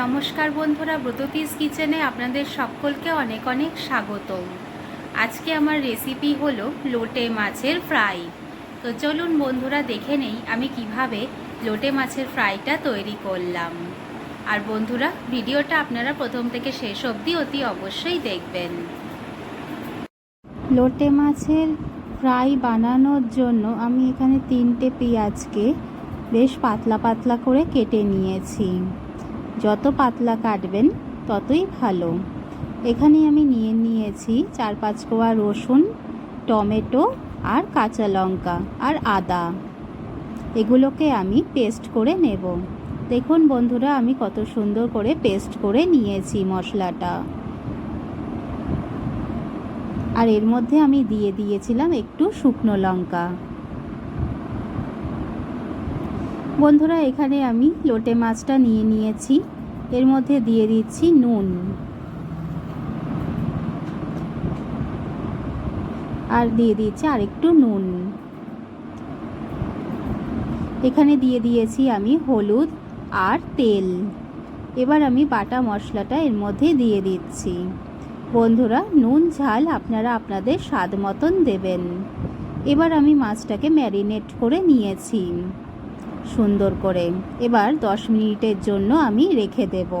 নমস্কার বন্ধুরা, ব্রততিস কিচেনে আপনাদের সকলকে অনেক অনেক স্বাগত আজকে আমার রেসিপি হলো লোটে মাছের ফ্রাই তো চলুন বন্ধুরা, দেখে নেই আমি কীভাবে লোটে মাছের ফ্রাইটা তৈরি করলাম। আর বন্ধুরা, ভিডিওটা আপনারা প্রথম থেকে শেষ অবধি অতি অবশ্যই দেখবেন। লোটে মাছের ফ্রাই বানানোর জন্য আমি এখানে তিনটে পেঁয়াজকে বেশ পাতলা পাতলা করে কেটে নিয়েছি। যত পাতলা কাটবেন, ততই ভালো। এখানে আমি নিয়ে নিয়েছি চার পাঁচ কোয়া রসুন, টমেটো আর কাঁচা লঙ্কা আর আদা। এগুলোকে আমি পেস্ট করে নেব। দেখুন বন্ধুরা, আমি কত সুন্দর করে পেস্ট করে নিয়েছি মশলাটা। আর এর মধ্যে আমি দিয়ে দিয়েছিলাম একটু শুকনো লঙ্কা। বন্ধুরা, এখানে আমি লোটে মাছটা নিয়ে নিয়েছি। এর মধ্যে দিয়ে দিচ্ছি নুন। আর দিয়ে দিচ্ছি আরেকটু নুন। এখানে দিয়ে দিয়েছি আমি হলুদ আর তেল। এবার আমি বাটা মশলাটা এর মধ্যে দিয়ে দিচ্ছি। বন্ধুরা, নুন, ঝাল আপনারা আপনাদের স্বাদ মতন দেবেন। এবার আমি মাছটাকে ম্যারিনেট করে নিয়েছি। সুন্দর করে। এবার দশ মিনিটের জন্য আমি রেখে দেব।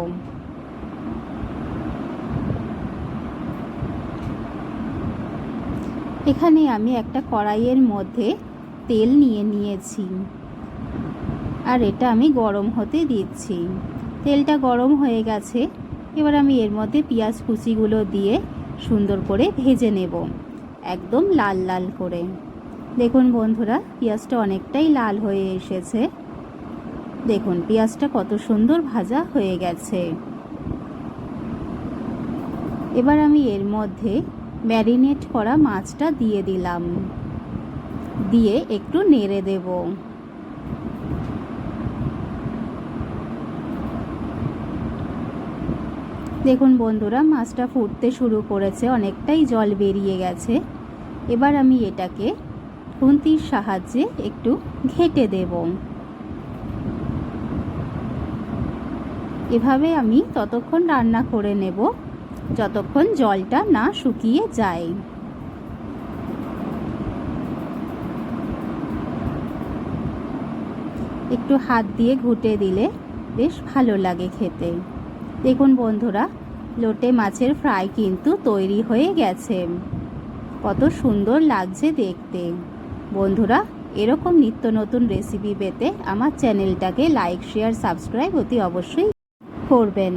এখানে আমি একটা কড়াইয়ের মধ্যে তেল নিয়ে নিয়েছি। আর এটা আমি গরম হতে দিচ্ছি। তেলটা গরম হয়ে গেছে। এবার আমি এর মধ্যে পেঁয়াজ কুচিগুলো দিয়ে সুন্দর করে ভেজে নেব। একদম লাল লাল করে। দেখুন বন্ধুরা, পেঁয়াজটা অনেকটাই লাল হয়ে এসেছে। দেখুন, পেঁয়াজটা কত সুন্দর ভাজা হয়ে গেছে। এবার আমি এর মধ্যে ম্যারিনেট করা মাছটা দিয়ে দিলাম। দিয়ে একটু নেড়ে দেব। দেখুন বন্ধুরা, মাছটা ফুটতে শুরু করেছে, অনেকটাই জল বেরিয়ে গেছে। এবার আমি এটাকে খুন্তির সাহায্যে একটু ঘেটে দেব। এভাবে আমি ততক্ষণ রান্না করে নেব, যতক্ষণ জলটা না শুকিয়ে যায়। একটু হাত দিয়ে ঘুটে দিলে বেশ ভালো লাগে খেতে। দেখুন বন্ধুরা, লোটে মাছের ফ্রাই কিন্তু তৈরি হয়ে গেছে। কত সুন্দর লাগছে দেখতে। বন্ধুরা এরকম নিত্য নতুন রেসিপি পেতে আমার চ্যানেলটাকে লাইক শেয়ার সাবস্ক্রাইব অতি অবশ্যই করবেন।